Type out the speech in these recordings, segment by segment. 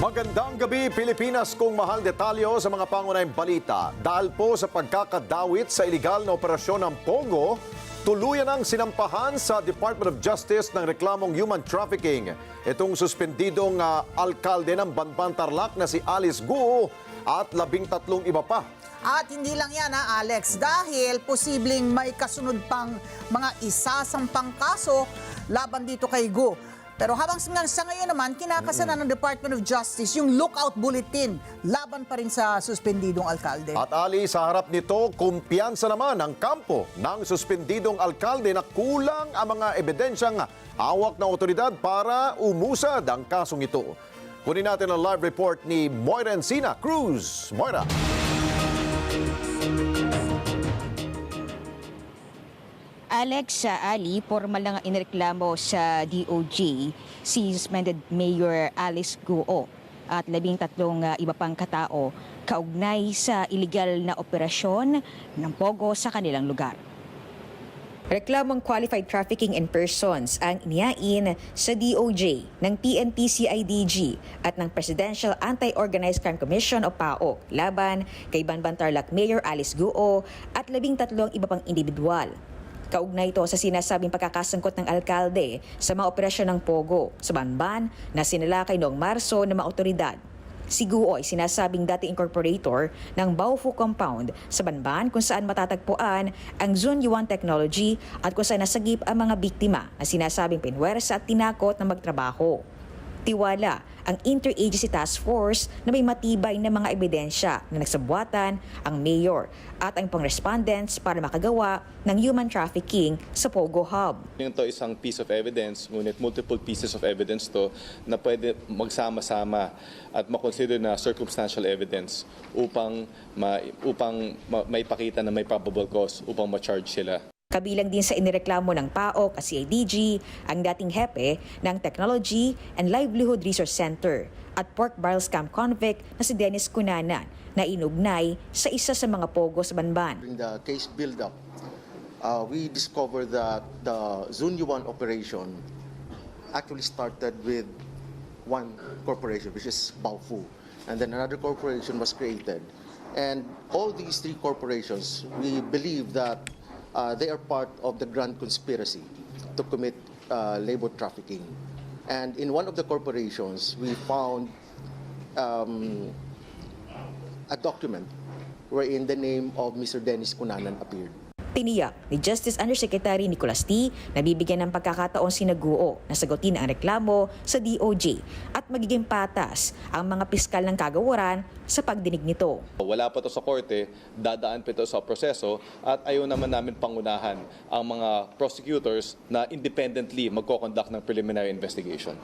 Magandang gabi Pilipinas kung mahal detalyo sa mga pangunahing balita. Dahil po sa pagkakadawit sa iligal na operasyon ng Pogo, tuluyan ang sinampahan sa Department of Justice ng reklamong human trafficking. Itong suspendidong ah, alkalde ng Banban Tarlac na si Alice Guo at labing tatlong iba pa. At hindi lang yan ha, Alex, dahil posibleng may kasunod pang mga isasampang kaso laban dito kay Go. Pero habang sa ngayon naman, kinakasana ng Department of Justice yung lookout bulletin laban pa rin sa suspendidong alkalde. At ali sa harap nito, kumpiyansa naman ang kampo ng suspendidong alkalde na kulang ang mga ebidensyang hawak ng otoridad para umusad ang kasong ito. Kunin natin ang live report ni Moira Encina Cruz. Moira. Alex Ali, formal na nga inireklamo sa DOJ si suspended Mayor Alice Guo at labing tatlong ah, iba pang katao kaugnay sa illegal na operasyon ng Pogo sa kanilang lugar. Reklamong qualified trafficking in persons ang iniyain sa DOJ ng PNP-CIDG at ng Presidential Anti-Organized Crime Commission o PAOK laban kay Banban Tarlac Mayor Alice Guo at labing tatlong iba pang individual. Kaugnay ito sa sinasabing pagkakasangkot ng alkalde sa mga operasyon ng Pogo sa Banban na sinalakay noong Marso ng mga otoridad. Si Guo ay sinasabing dati incorporator ng Baofu Compound sa Banban kung saan matatagpuan ang Zone Yuan Technology at kung saan nasagip ang mga biktima na sinasabing pinwersa at tinakot na magtrabaho. Tiwala ang Interagency Task Force na may matibay na mga ebidensya na nagsabuatan ang mayor at ang pang-respondents para makagawa ng human trafficking sa Pogo Hub. Yung to isang piece of evidence, ngunit multiple pieces of evidence to na pwede magsama-sama at makonsider na circumstantial evidence upang ma, upang ma, may pakita na may probable cause upang ma-charge sila. Kabilang din sa inireklamo ng PAOK at CIDG ang dating hepe ng Technology and Livelihood Resource Center at Pork Barrel Scam convict na si Dennis Cunanan na inugnay sa isa sa mga pogo sa Banban. During the case build-up, uh, we discovered that the Zone Yuan operation actually started with one corporation, which is Baofu, and then another corporation was created. And all these three corporations, we believe that uh, they are part of the grand conspiracy to commit uh, labor trafficking. And in one of the corporations, we found um, a document wherein the name of Mr. Dennis Cunanan appeared. Tiniyak ni Justice Undersecretary Nicolas T na bibigyan ng pagkakataon si Naguo na sagutin ang reklamo sa DOJ at magiging patas ang mga piskal ng kagawaran sa pagdinig nito. Wala pa to sa korte, dadaan pa ito sa proseso at ayaw naman namin pangunahan ang mga prosecutors na independently magkoconduct ng preliminary investigation.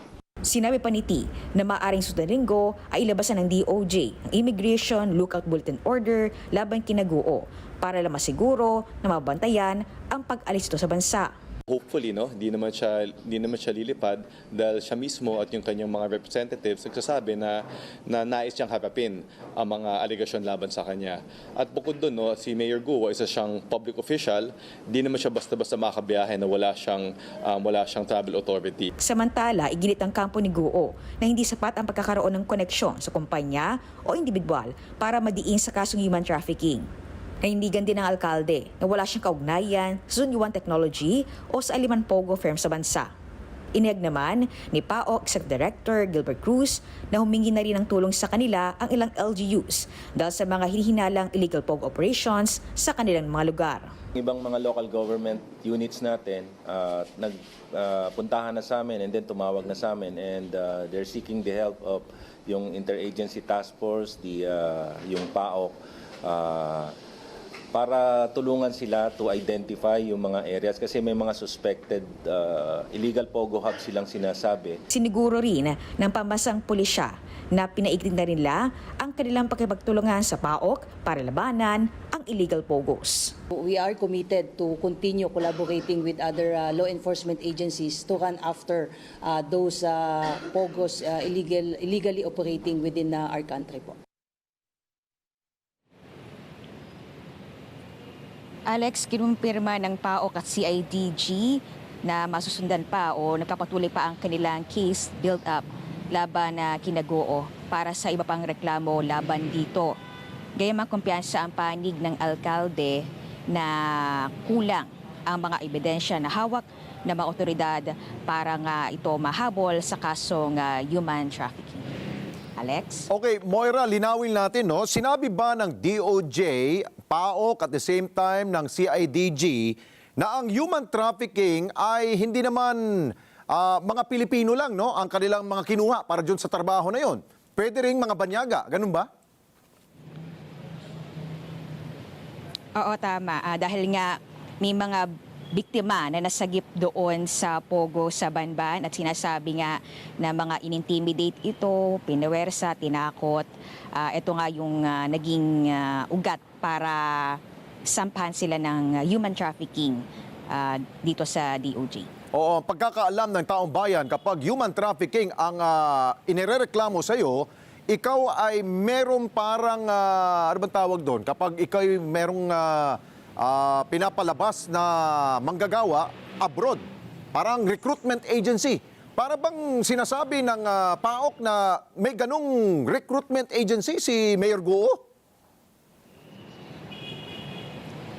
Sinabi pa ni T na maaring susunod linggo ay ilabasan ng DOJ ang Immigration Lookout Bulletin Order laban kina Guo para lang masiguro na mabantayan ang pag-alis ito sa bansa. Hopefully, no, hindi naman siya hindi naman siya lilipad dahil siya mismo at yung kanyang mga representatives nagsasabi na na nais niyang harapin ang mga alegasyon laban sa kanya. At bukod doon, no, si Mayor Guo isa siyang public official, hindi naman siya basta-basta makabiyahe na wala siyang um, wala siyang travel authority. Samantala, iginit ang kampo ni Guo na hindi sapat ang pagkakaroon ng koneksyon sa kumpanya o individual para madiin sa kasong human trafficking. Naindigan din ng alkalde na wala siyang kaugnayan sa Zunyuan Technology o sa Aliman Pogo firm sa bansa. Inihag naman ni PAO Executive Director Gilbert Cruz na humingi na rin ng tulong sa kanila ang ilang LGUs dahil sa mga hinihinalang illegal POG operations sa kanilang mga lugar. ibang mga local government units natin uh, nagpuntahan na sa amin and then tumawag na sa amin and uh, they're seeking the help of yung interagency task force, the uh, yung PAOK uh, para tulungan sila to identify yung mga areas kasi may mga suspected uh, illegal pogo hubs silang sinasabi. Siniguro rin ng pambasang pulisya na pinaigting na rin nila ang kanilang pakipagtulungan sa PAOK para labanan ang illegal pogos. We are committed to continue collaborating with other uh, law enforcement agencies to run after uh, those uh, pogos uh, illegal, illegally operating within uh, our country po. Alex, kinumpirma ng PAOK at CIDG na masusundan pa o nagpapatuloy pa ang kanilang case build-up laban na kinagoo para sa iba pang reklamo laban dito. Gayamang kumpiyansa ang panig ng alkalde na kulang ang mga ebidensya na hawak ng mga otoridad para nga ito mahabol sa kasong ah, human trafficking. Alex? Okay, Moira, linawin natin, no? Sinabi ba ng DOJ, PAOK at the same time ng CIDG na ang human trafficking ay hindi naman ah, mga Pilipino lang, no? Ang kanilang mga kinuha para dyan sa trabaho na yon. Pwede rin mga banyaga, ganun ba? Oo, tama. Ah, dahil nga may mga biktima na nasagip doon sa Pogo sa Banban at sinasabi nga na mga inintimidate ito, pinuwersa, tinakot. Ah, ito nga yung ah, naging ah, ugat para sampahan sila ng ah, human trafficking ah, dito sa DOJ. Oo, pagkakaalam ng taong bayan, kapag human trafficking ang uh, inirereklamo sa iyo, ikaw ay meron parang, ah, ano bang tawag doon? Kapag ikaw ay merong ah, ah, pinapalabas na manggagawa abroad, parang recruitment agency. Para bang sinasabi ng ah, PAOK na may ganong recruitment agency si Mayor Guo?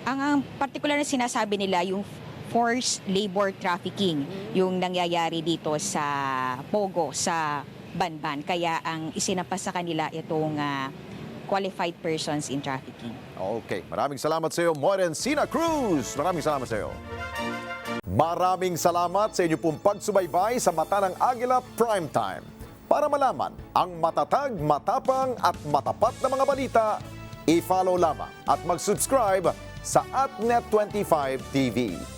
Ang, ang particular na sinasabi nila yung forced labor trafficking yung nangyayari dito sa Pogo sa Banban kaya ang isinampas sa kanila itong ah, qualified persons in trafficking. Okay, maraming salamat sa iyo, Moren Cruz. Maraming salamat sa iyo. Maraming salamat sa inyo pong pagsubaybay sa Mata ng Agila Primetime. Para malaman ang matatag, matapang at matapat na mga balita, i-follow lamang at mag-subscribe sa AtNet25 TV.